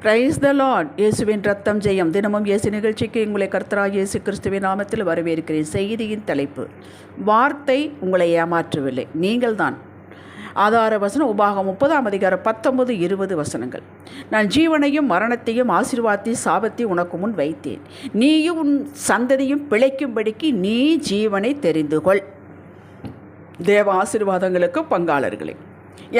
Praise the Lord இயேசுவின் ரத்தம் ஜெயம். தினமும் இயேசு நிகழ்ச்சிக்கு உங்களை கர்த்தராக இயேசு கிறிஸ்துவின் நாமத்தில் வரவேற்கிறேன். செய்தியின் தலைப்பு வார்த்தை உங்களை ஏமாற்றவில்லை. நீங்கள்தான். ஆதார வசனம் உபாகம் முப்பதாம் அதிகாரம் பத்தொன்பது இருபது வசனங்கள். நான் ஜீவனையும் மரணத்தையும் ஆசிர்வாதி சாபத்தை உனக்கு முன் வைத்தேன். நீயும் உன் சந்ததியும் பிழைக்கும்படிக்கு நீ ஜீவனை தெரிந்து கொள். தேவ ஆசீர்வாதங்களுக்கு பங்காளர்களே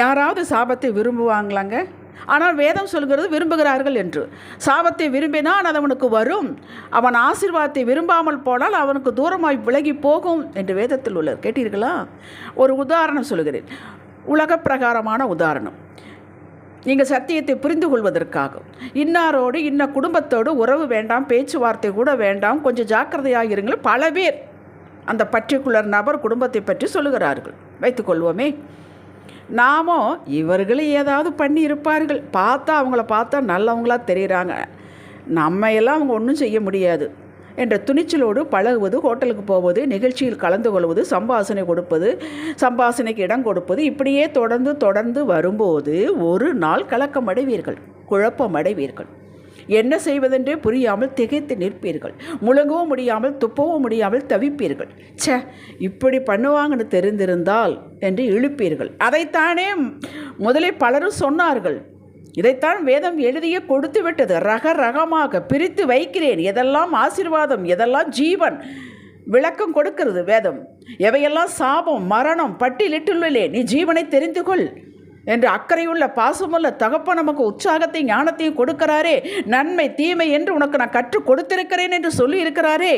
யாராவது சாபத்தை விரும்புவாங்களாங்க? ஆனால் வேதம் சொல்கிறது விரும்புகிறார்கள் என்று. சாபத்தை விரும்பினால் அது அவனுக்கு வரும். அவன் ஆசிர்வாதத்தை விரும்பாமல் போனால் அவனுக்கு தூரமாய் விலகி போகும் என்று வேதத்தில் உள்ளார் கேட்டீர்களா? ஒரு உதாரணம் சொல்கிறேன். உலக பிரகாரமான உதாரணம். நீங்கள் சத்தியத்தை புரிந்து கொள்வதற்காக. இன்னாரோடு இன்ன குடும்பத்தோடு உறவு வேண்டாம் பேச்சுவார்த்தை கூட வேண்டாம் கொஞ்சம் ஜாக்கிரதையாக இருங்கள். பல பேர் அந்த பர்டிகுலர் நபர் குடும்பத்தை பற்றி சொல்லுகிறார்கள். வைத்துக்கொள்வோமே நாமோ இவர்களும் ஏதாவது பண்ணி இருப்பார்கள். பார்த்தா அவங்கள பார்த்தா நல்லவங்களா தெரிகிறாங்க நம்ம எல்லாம் அவங்க ஒன்றும் செய்ய முடியாது. என்ற துணிச்சலோடு பழகுவது ஹோட்டலுக்கு போவது நிகழ்ச்சியில் கலந்து கொள்வது சம்பாசனை கொடுப்பது சம்பாசனைக்கு இடம் கொடுப்பது இப்படியே தொடர்ந்து தொடர்ந்து வரும்போது ஒரு நாள் கலக்கமடைவீர்கள் குழப்பமடைவீர்கள். என்ன செய்வதென்றே புரியாமல் திகைத்து நிற்பீர்கள். முழங்கவும் முடியாமல் துப்பவும் முடியாமல் தவிப்பீர்கள். ச்சே இப்படி பண்ணுவாங்கன்னு தெரிந்திருந்தால் என்று இழுப்பீர்கள். அதைத்தானே முதலில் பலரும் சொன்னார்கள். இதைத்தான் வேதம் எழுதிய கொடுத்து விட்டது. ரக ரகமாக பிரித்து வைக்கிறேன். எதெல்லாம் ஆசீர்வாதம் எதெல்லாம் ஜீவன் விளக்கம் கொடுக்கிறது வேதம்? எவையெல்லாம் சாபம் மரணம் பட்டியலிட்டுள்ளே நீ ஜீவனை தெரிந்து கொள் என்று அக்கறையுள்ள பாசமுள்ள தகப்பன் நமக்கு உற்சாகத்தையும் ஞானத்தையும் கொடுக்கிறாரே. நன்மை தீமை என்று உனக்கு நான் கற்றுக் கொடுத்திருக்கிறேன் என்று சொல்லி இருக்கிறாரே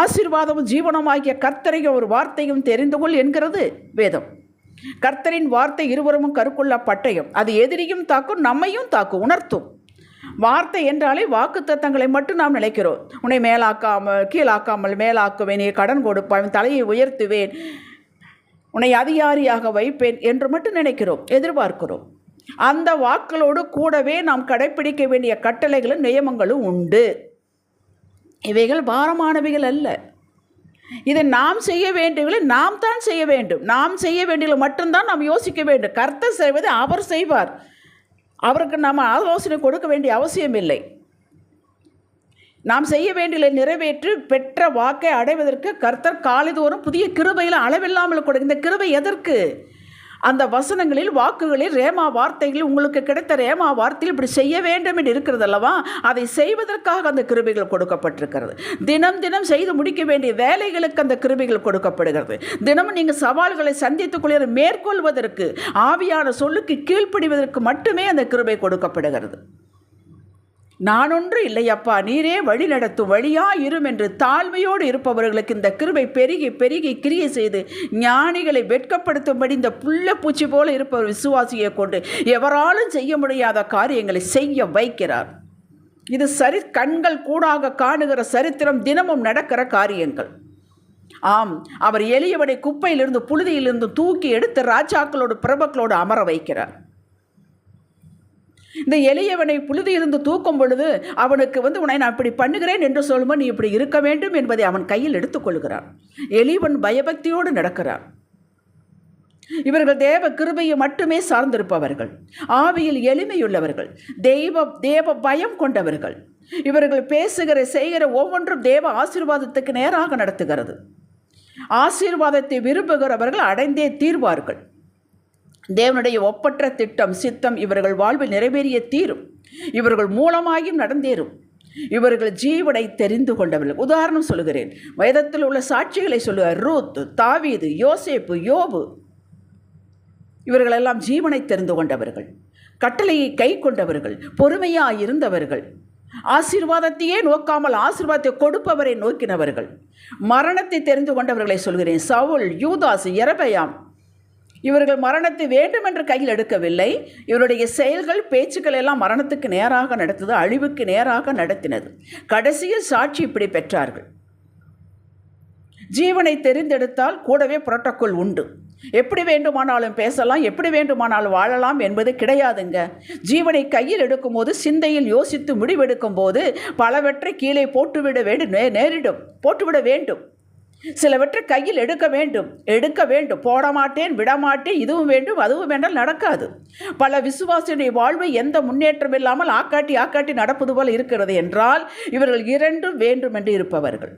ஆசீர்வாதமும் ஜீவனமாகிய கர்த்தரை ஒரு வார்த்தையும் தெரிந்து கொள் என்கிறது வேதம். கர்த்தரின் வார்த்தை இருவரும் கருக்குள்ள பட்டயம். அது எதிரியும் தாக்கும் நம்மையும் தாக்கும் உணர்த்தும். வார்த்தை என்றாலே வாக்கு தத்தங்களை மட்டும் நாம் நினைக்கிறோம். உன்னை மேலாக்காமல் கீழாக்காமல் மேலாக்குவேன் கடன் கொடுப்பேன் தலையை உயர்த்துவேன். உன்னை அதிகாரியாக வைப்பேன் என்று மட்டும் நினைக்கிறோம் எதிர்பார்க்கிறோம். அந்த வாக்களோடு கூடவே நாம் கடைப்பிடிக்க வேண்டிய கட்டளைகளும் நியமங்களும் உண்டு. இவைகள் பாரமானவைகள் அல்ல. இதை நாம் செய்ய வேண்டியவர்களை நாம் தான் செய்ய வேண்டும். நாம் செய்ய வேண்டியது மட்டும்தான் நாம் யோசிக்க வேண்டும். கர்த்தர் செய்வதை அவர் செய்வார். அவருக்கு நாம் ஆலோசனை கொடுக்க வேண்டிய அவசியம் இல்லை நாம் செய்ய வேண்டிய நிறைவேற்றி பெற்ற வாக்கை அடைவதற்கு கர்த்தர் காலைதோறும் புதிய கிருபையில் அளவில்லாமல் கொடு இந்த கிருபை எதற்கு? அந்த வசனங்களில் வாக்குகளில் ரேமா வார்த்தைகளில் உங்களுக்கு கிடைத்த ரேமா வார்த்தையில் இப்படி செய்ய வேண்டும் என்று இருக்கிறது அல்லவா? அதை செய்வதற்காக அந்த கிருபிகள் கொடுக்கப்பட்டிருக்கிறது. தினம் தினம் செய்து முடிக்க வேண்டிய வேலைகளுக்கு அந்த கிருபிகள் கொடுக்கப்படுகிறது. தினமும் நீங்கள் சவால்களை சந்தித்துக் கொள்ள மேற்கொள்வதற்கு ஆவியான சொல்லுக்கு கீழ்ப்படிவதற்கு மட்டுமே அந்த கிருபை கொடுக்கப்படுகிறது. நான் ஒன்று இல்லையப்பா நீரே வழி நடத்தும் வழியா இரும் என்று தாழ்மையோடு இருப்பவர்களுக்கு இந்த கிருபை பெருகி பெருகி கிரியை செய்து ஞானிகளை வெட்கப்படுத்தும்படி இந்த புள்ள பூச்சி போல இருப்பவர் விசுவாசியை கொண்டு எவராலும் செய்ய முடியாத காரியங்களை செய்ய வைக்கிறார். இது சரி கண்கள் கூடாக காணுகிற சரித்திரம் தினமும் நடக்கிற காரியங்கள். ஆம் அவர் எளியவனை குப்பையிலிருந்து புழுதியிலிருந்து தூக்கி எடுத்து ராஜாக்களோடு பிரபக்களோடு அமர வைக்கிறார். இந்த எளியவனை புழுதியிலிருந்து தூக்கும் பொழுது அவனுக்கு வந்து உன்னை நான் இப்படி பண்ணுகிறேன் என்று சொல்லும்போது நீ இப்படி இருக்க வேண்டும் என்பதை அவன் கையில் எடுத்துக்கொள்கிறான் எளியவன் பயபக்தியோடு நடக்கிறான். இவர்கள் தேவ கிருபையை மட்டுமே சார்ந்திருப்பவர்கள். ஆவியில் எளிமையுள்ளவர்கள். தெய்வ தேவ பயம் கொண்டவர்கள். இவர்கள் பேசுகிற செய்கிற ஒவ்வொன்றும் தேவ ஆசீர்வாதத்துக்கு நேராக நடத்துகிறது. ஆசீர்வாதத்தை விரும்புகிறவர்கள் அடைந்தே தீர்வார்கள். தேவனுடைய ஒப்பற்ற திட்டம் சித்தம் இவர்கள் வாழ்வில் நிறைவேறிய தீரும். இவர்கள் மூலமாகியும் நடந்தேறும். இவர்கள் ஜீவனை தெரிந்து கொண்டவர்கள். உதாரணம் சொல்லுகிறேன். வேதத்தில் உள்ள சாட்சிகளை சொல்லுவார் ரூத் தாவீது யோசேப்பு யோபு. இவர்களெல்லாம் ஜீவனை தெரிந்து கொண்டவர்கள். கட்டளையை கை கொண்டவர்கள். பொறுமையாக இருந்தவர்கள் ஆசீர்வாதத்தையே நோக்காமல் ஆசீர்வாதத்தை கொடுப்பவரை நோக்கினவர்கள். மரணத்தை தெரிந்து கொண்டவர்களை சொல்கிறேன் சவுல் யூதாஸ் எரபயாம். இவர்கள் மரணத்தை வேண்டும் என்று கையில் எடுக்கவில்லை. இவருடைய செயல்கள் பேச்சுக்கள் எல்லாம் மரணத்துக்கு நேராக நடத்தது அழிவுக்கு நேராக நடத்தினது. கடைசியில் சாட்சி இப்படி பெற்றார்கள். ஜீவனை தெரிந்தெடுத்தால் கூடவே புரோட்டோக்கோல் உண்டு. எப்படி வேண்டுமானாலும் பேசலாம் எப்படி வேண்டுமானாலும் வாழலாம் என்பது கிடையாதுங்க. ஜீவனை கையில் எடுக்கும்போது சிந்தையில் யோசித்து முடிவெடுக்கும் போது பலவற்றை கீழே போட்டுவிட வேண்டும் நே நேரிடும். போட்டுவிட வேண்டும். சிலவற்றை கையில் எடுக்க வேண்டும். எடுக்க வேண்டும். போட மாட்டேன் விடமாட்டேன். இதுவும் வேண்டும் அதுவும் வேண்டாம் நடக்காது. பல விசுவாசியுடைய வாழ்வு எந்த முன்னேற்றம் இல்லாமல் ஆக்காட்டி ஆக்காட்டி நடப்பது போல இருக்கிறது என்றால் இவர்கள் இரண்டும் வேண்டும் என்று இருப்பவர்கள்.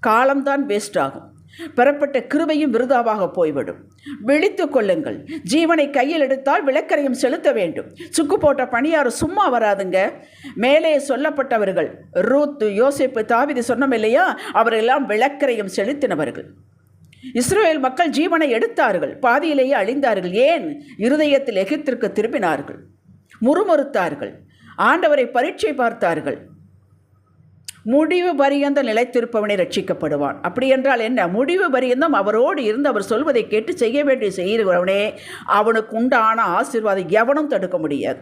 காலம்தான் வேஸ்ட் ஆகும். பெறப்பட்ட கிருபையும் விருதாவாக போய்விடும். விழித்து கொள்ளுங்கள். ஜீவனை கையில் எடுத்தால் விளக்கரையும் செலுத்த வேண்டும். சுக்கு போட்ட பணியார் சும்மா வராதுங்க. மேலே சொல்லப்பட்டவர்கள் ரூத்து யோசிப்பு தாவிதி சொன்னோம் இல்லையா? அவரெல்லாம் விளக்கரையும் செலுத்தினவர்கள். இஸ்ரேல் மக்கள் ஜீவனை எடுத்தார்கள். பாதியிலேயே அழிந்தார்கள். ஏன்? இருதயத்தில் எகிப்திற்கு திரும்பினார்கள். முறுமுறுத்தார்கள். ஆண்டவரை பரீட்சை பார்த்தார்கள். முடிவு பரியந்த நிலைத்திருப்பவனை ரட்சிக்கப்படுவான். அப்படி என்றால் என்ன? முடிவு பரியந்தம் அவரோடு இருந்து அவர் சொல்வதை கேட்டு செய்ய வேண்டிய செய்கிறவனே அவனுக்கு உண்டான ஆசீர்வாதம் எவனும் தடுக்க முடியாது.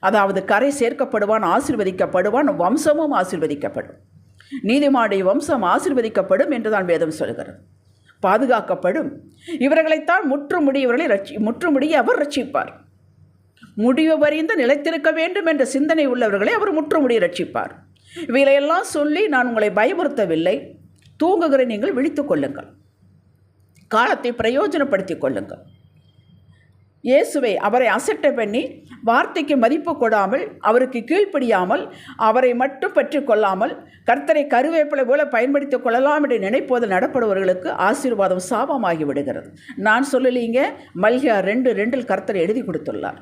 அதாவது கரை சேர்க்கப்படுவான் ஆசீர்வதிக்கப்படுவான் வம்சமும் ஆசிர்வதிக்கப்படும். நீதிமாடைய வம்சம் ஆசீர்வதிக்கப்படும் என்று தான் வேதம் சொல்கிறது. பாதுகாக்கப்படும். இவர்களைத்தான் முற்றுமுடியவர்களை ரட்சி முற்றுமுடிய அவர் ரட்சிப்பார். முடிவு வரிந்து நிலைத்திருக்க வேண்டும் என்ற சிந்தனை உள்ளவர்களை அவர் முற்றுமுடி ரட்சிப்பார். இவையெல்லாம் சொல்லி நான் உங்களை பயமுறுத்தவில்லை. தூங்குகிற நீங்கள் விழித்து கொள்ளுங்கள். காலத்தை பிரயோஜனப்படுத்திக் கொள்ளுங்கள். இயேசுவை அவரை அசட்டை பண்ணி வார்த்தைக்கு மதிப்பு கொடாமல் அவருக்கு கீழ்ப்படியாமல் அவரை மட்டும் பற்றி கொள்ளாமல் கர்த்தரை கருவேப்பிலை போல பயன்படுத்திக் கொள்ளலாம் என்று நினைப்போது நடப்படுபவர்களுக்கு ஆசீர்வாதம் சாபமாகி விடுகிறது. நான் சொல்லலீங்க மல்கியா ரெண்டு ரெண்டில் கர்த்தரை எழுதி கொடுத்துள்ளார்.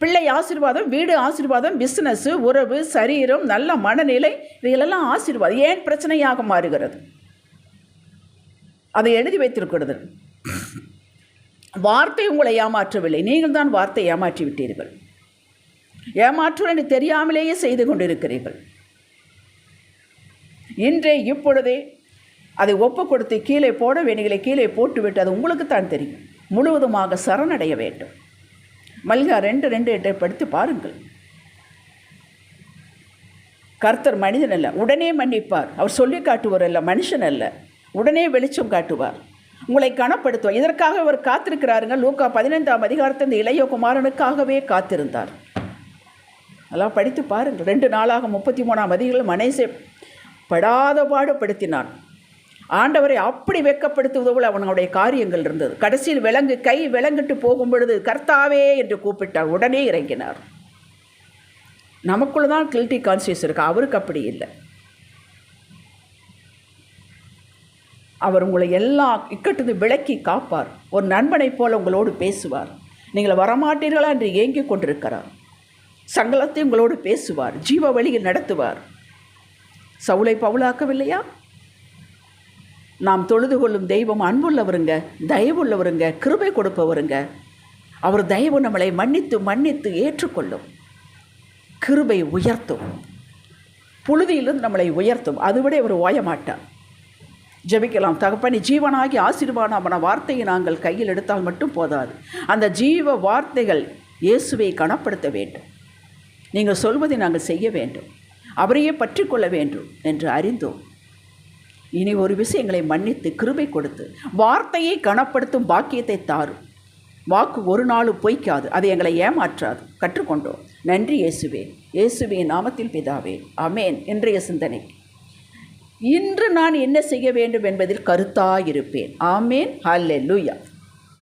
பிள்ளை ஆசீர்வாதம் வீடு ஆசீர்வாதம் பிஸ்னஸ்ஸு உறவு சரீரம் நல்ல மனநிலை இவைகளெல்லாம் ஆசீர்வாதம். ஏன் பிரச்சனையாக மாறுகிறது? அதை எழுதி வைத்திருக்கிறது. வார்த்தை உங்களை ஏமாற்றவில்லை. நீங்கள் தான் வார்த்தை ஏமாற்றி விட்டீர்கள். ஏமாற்றுவதை தெரியாமலேயே செய்து கொண்டிருக்கிறீர்கள். இன்றே இப்பொழுதே அதை ஒப்பு கொடுத்து கீழே போட வேண்டிகளை கீழே போட்டுவிட்டு அது உங்களுக்கு தான் தெரியும். முழுவதுமாக சரணடைய வேண்டும். மல்கா ரெண்டு ரெண்டு எட்டை படித்து பாருங்கள். கர்த்தர் மனிதன் அல்ல உடனே மன்னிப்பார். அவர் சொல்லி காட்டுவார் அல்ல மனுஷன் அல்ல உடனே வெளிச்சம் காட்டுவார். உங்களை கணப்படுத்துவார் இதற்காக அவர் காத்திருக்கிறாருங்க. லூக்கா பதினைந்தாம் அதிகாரத்தை இந்த இளைய குமாரனுக்காகவே காத்திருந்தார். அதெல்லாம் படித்து பாருங்கள். ரெண்டு நாளாக முப்பத்தி மூணாம் அதிகாரம் மனேசை படாத பாடுபடுத்தினான் ஆண்டவரை அப்படி வெக்கப்படுத்துவது போல அவனுடைய காரியங்கள் இருந்தது. கடைசியில் விலங்கு கை விலங்கிட்டு போகும் பொழுது கர்த்தாவே என்று கூப்பிட்டார். உடனே இறங்கினார். நமக்குள்ள தான் கில்ட்டி கான்சியஸ் இருக்கு. அவருக்கு அப்படி இல்லை. அவர் உங்களை எல்லா இக்கட்டு விளக்கி காப்பார். ஒரு நண்பனைப் போல உங்களோடு பேசுவார். நீங்கள் வரமாட்டீர்களா என்று ஏங்கிக் கொண்டிருக்கிறார். சங்கலத்தை உங்களோடு பேசுவார். ஜீவ வழியில் நடத்துவார். சவுளை பவுலாக்கவில்லையா? நாம் தொழுது கொள்ளும் தெய்வம் அன்புள்ளவருங்க தயவுள்ளவருங்க கிருபை கொடுப்பவருங்க. அவர் தயவு நம்மளை மன்னித்து மன்னித்து ஏற்றுக்கொள்ளும். கிருபை உயர்த்தும். புழுதியிலிருந்து நம்மளை உயர்த்தும். அதுவிட அவர் ஓயமாட்டார் ஜெபிக்கலாம். தகப்பனி ஜீவனாகி ஆசீர்வாதமான வார்த்தையை நாங்கள் கையில் எடுத்தால் மட்டும் போதாது. அந்த ஜீவ வார்த்தைகள் இயேசுவை கனப்படுத்த வேண்டும். நீங்கள் சொல்வதை நாங்கள் செய்ய வேண்டும். அவரையே பற்றி கொள்ள வேண்டும் என்று அறிந்தோம். இனி ஒரு விஷயங்களை மன்னித்து கிருபை கொடுத்து வார்த்தையை கனப்படுத்தும் பாக்கியத்தை தாரும் வாக்கு ஒரு நாளும் பொய்க்காது அது எங்களை ஏமாற்றாது. கற்றுக்கொண்டோம். நன்றி இயேசுவே. இயேசுவே நாமத்தில் பிதாவே. அமேன் இன்றைய சிந்தனை. இன்று நான் என்ன செய்ய வேண்டும் என்பதில் கருத்தாயிருப்பேன் ஆமேன். ஹல்லே லூயா